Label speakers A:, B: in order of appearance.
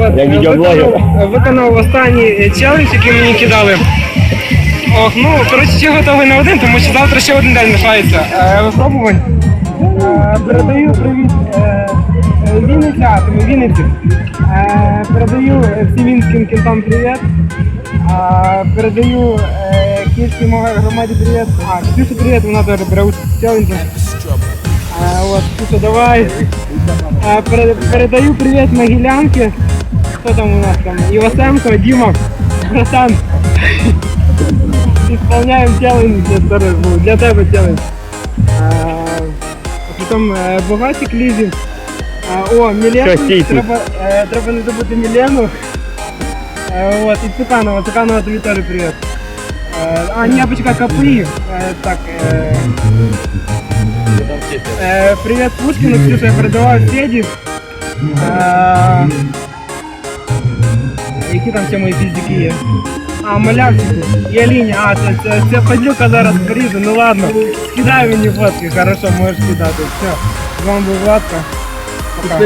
A: От,
B: Як відеоблогер.
A: виконав, виконав останній е, челендж, який мені кидали. Ох, ну, коротше, ще готовий на один, тому що завтра ще один день лишається е, випробувань. Е, передаю привіт е, е, Вінниця, тому Вінниці. Е, передаю е, всім мінським кінтам привіт. А, передаю е, київській мовій громаді привіт. А, Ксюша привіт, вона теж бере участь в челенджі. От, Ксюша, давай. Пере- передаю привіт Могилянке. Хто там у нас там? Івасенко, Діма, братан. Исполняем челлендж для, тебе, ну, для тебе челлендж. А, потім е, Богатик Лізі. А, о, Мілену,
B: Що, стійте?
A: треба, е, треба не забути Мілену. Е, от, і Цуканова, Цуканова тобі теж привіт. Е, а, ні, почекай, КПІ. Е, так, е, е, привіт Пушкіну, Ксюша, я передавав Феді. Е, Які там ще мої піздіки є? А, малявчики. є лінія, а, це, це, це падлюка зараз поріже, ну ладно. Скидай мені фотки, хорошо, можеш кидати. Все. З вами був. Пока.